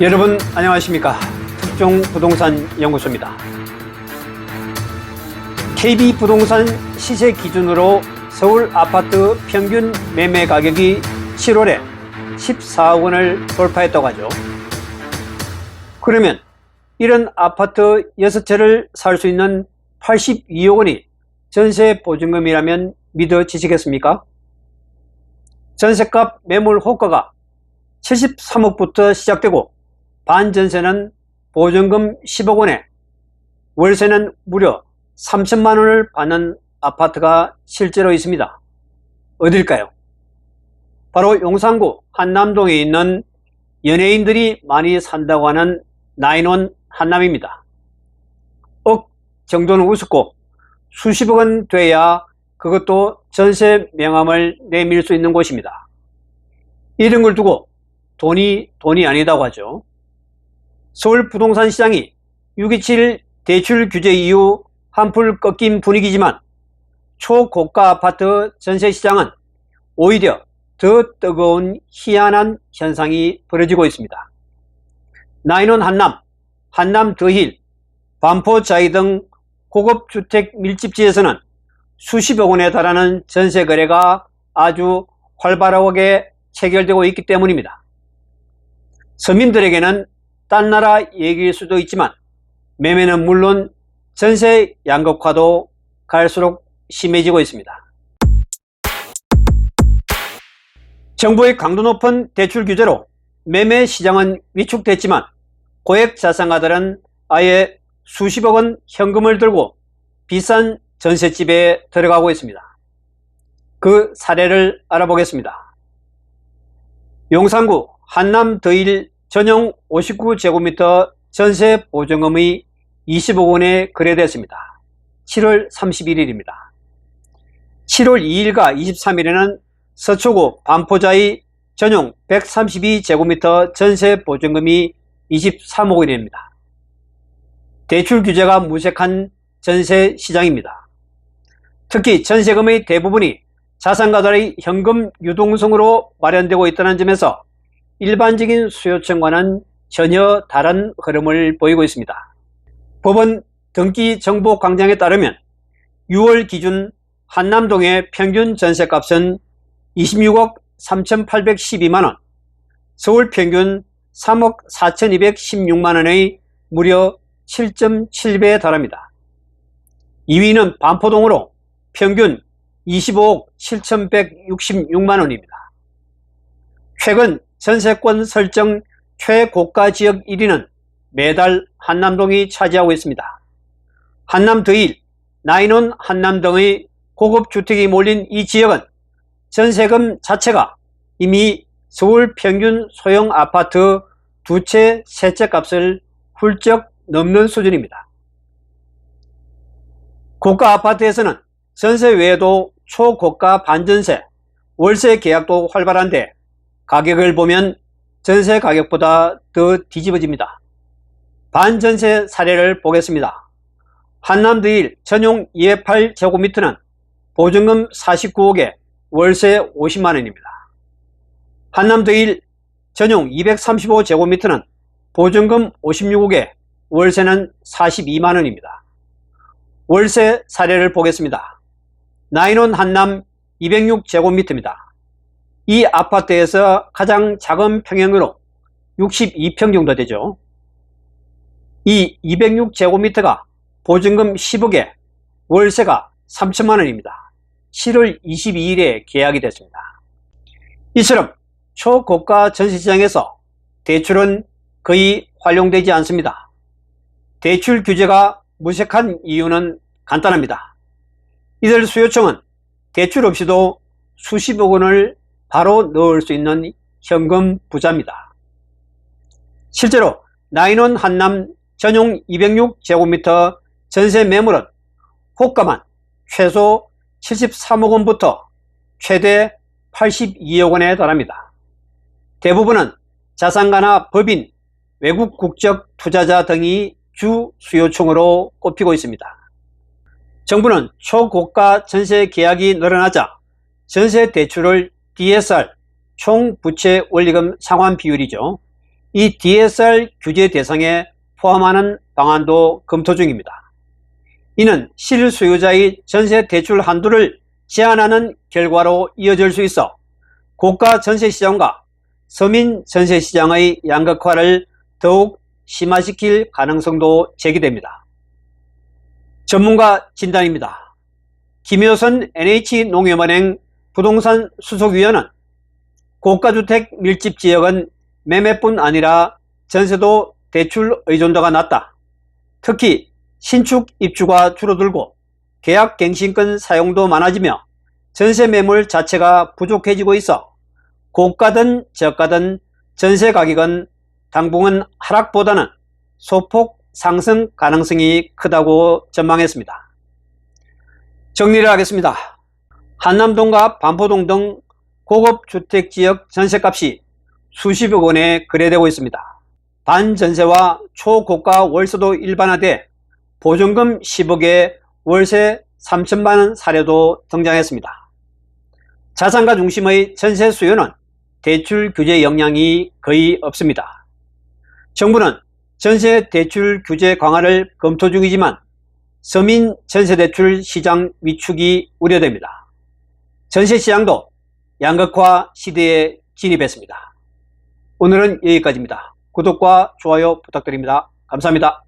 여러분 안녕하십니까? 특종 부동산 연구소입니다. KB 부동산 시세 기준으로 서울 아파트 평균 매매 가격이 7월에 14억 원을 돌파했다고 하죠. 그러면 이런 아파트 6채를 살 수 있는 82억 원이 전세 보증금이라면 믿어지시겠습니까? 전세값 매물 호가가 73억부터 시작되고 반전세는 보증금 10억 원에 월세는 무려 3천만 원을 받는 아파트가 실제로 있습니다. 어딜까요? 바로 용산구 한남동에 있는 연예인들이 많이 산다고 하는 나인원 한남입니다. 억 정도는 우습고 수십억 원 돼야 그것도 전세 명함을 내밀 수 있는 곳입니다. 이런 걸 두고 돈이 돈이 아니다고 하죠. 서울 부동산 시장이 6.27 대출 규제 이후 한풀 꺾인 분위기지만 초고가 아파트 전세 시장은 오히려 더 뜨거운 희한한 현상이 벌어지고 있습니다. 나인원 한남, 한남 더힐, 반포 자이 등 고급 주택 밀집지에서는 수십억 원에 달하는 전세 거래가 아주 활발하게 체결되고 있기 때문입니다. 서민들에게는 딴 나라 얘기일 수도 있지만 매매는 물론 전세 양극화도 갈수록 심해지고 있습니다. 정부의 강도 높은 대출 규제로 매매 시장은 위축됐지만 고액 자산가들은 아예 수십억 원 현금을 들고 비싼 전셋집에 들어가고 있습니다. 그 사례를 알아보겠습니다. 용산구 한남 더일 전용 59제곱미터 전세 보증금이 20억 원에 거래됐습니다. 7월 31일입니다. 7월 2일과 23일에는 서초구 반포자의 전용 132제곱미터 전세 보증금이 23억 원입니다. 대출 규제가 무색한 전세 시장입니다. 특히 전세금의 대부분이 자산가들의 현금 유동성으로 마련되고 있다는 점에서 일반적인 수요층과는 전혀 다른 흐름을 보이고 있습니다. 법원 등기 정보 광장에 따르면 6월 기준 한남동의 평균 전세값은 26억 3,812만원, 서울 평균 3억 4,216만원의 무려 7.7배에 달합니다. 2위는 반포동으로 평균 25억 7,166만원입니다. 최근 전세권 설정 최고가 지역 1위는 매달 한남동이 차지하고 있습니다. 한남 더일, 나인원 한남 등의 고급 주택이 몰린 이 지역은 전세금 자체가 이미 서울 평균 소형 아파트 두 채, 세 채 값을 훌쩍 넘는 수준입니다. 고가 아파트에서는 전세 외에도 초고가 반전세, 월세 계약도 활발한데 가격을 보면 전세 가격보다 더 뒤집어집니다. 반전세 사례를 보겠습니다. 한남드일 전용 208제곱미터는 보증금 49억에 월세 50만원입니다. 한남드일 전용 235제곱미터는 보증금 56억에 월세는 42만원입니다. 월세 사례를 보겠습니다. 나인원 한남 206제곱미터입니다. 이 아파트에서 가장 작은 평형으로 62평 정도 되죠. 이 206제곱미터가 보증금 10억에 월세가 3천만원입니다. 7월 22일에 계약이 됐습니다. 이처럼 초고가 전세시장에서 대출은 거의 활용되지 않습니다. 대출 규제가 무색한 이유는 간단합니다. 이들 수요청은 대출 없이도 수십억 원을 바로 넣을 수 있는 현금 부자입니다. 실제로 나인원 한남 전용 206제곱미터 전세 매물은 호가만 최소 73억 원부터 최대 82억 원에 달합니다. 대부분은 자산가나 법인, 외국 국적 투자자 등이 주 수요층으로 꼽히고 있습니다. 정부는 초고가 전세 계약이 늘어나자 전세 대출을 DSR 총 부채 원리금 상환 비율이죠. 이 DSR 규제 대상에 포함하는 방안도 검토 중입니다. 이는 실소유자의 전세 대출 한도를 제한하는 결과로 이어질 수 있어 고가 전세 시장과 서민 전세 시장의 양극화를 더욱 심화시킬 가능성도 제기됩니다. 전문가 진단입니다. 김효선 NH농협은행 부동산 수석위원은 고가주택 밀집 지역은 매매뿐 아니라 전세도 대출 의존도가 낮다. 특히 신축 입주가 줄어들고 계약 갱신권 사용도 많아지며 전세 매물 자체가 부족해지고 있어 고가든 저가든 전세 가격은 당분간 하락보다는 소폭 상승 가능성이 크다고 전망했습니다. 정리를 하겠습니다. 한남동과 반포동 등 고급 주택지역 전세값이 수십억 원에 거래되고 있습니다. 반전세와 초고가 월세도 일반화돼 보증금 10억에 월세 3천만 원 사례도 등장했습니다. 자산가 중심의 전세 수요는 대출 규제 영향이 거의 없습니다. 정부는 전세 대출 규제 강화를 검토 중이지만 서민 전세 대출 시장 위축이 우려됩니다. 전세시장도 양극화 시대에 진입했습니다. 오늘은 여기까지입니다. 구독과 좋아요 부탁드립니다. 감사합니다.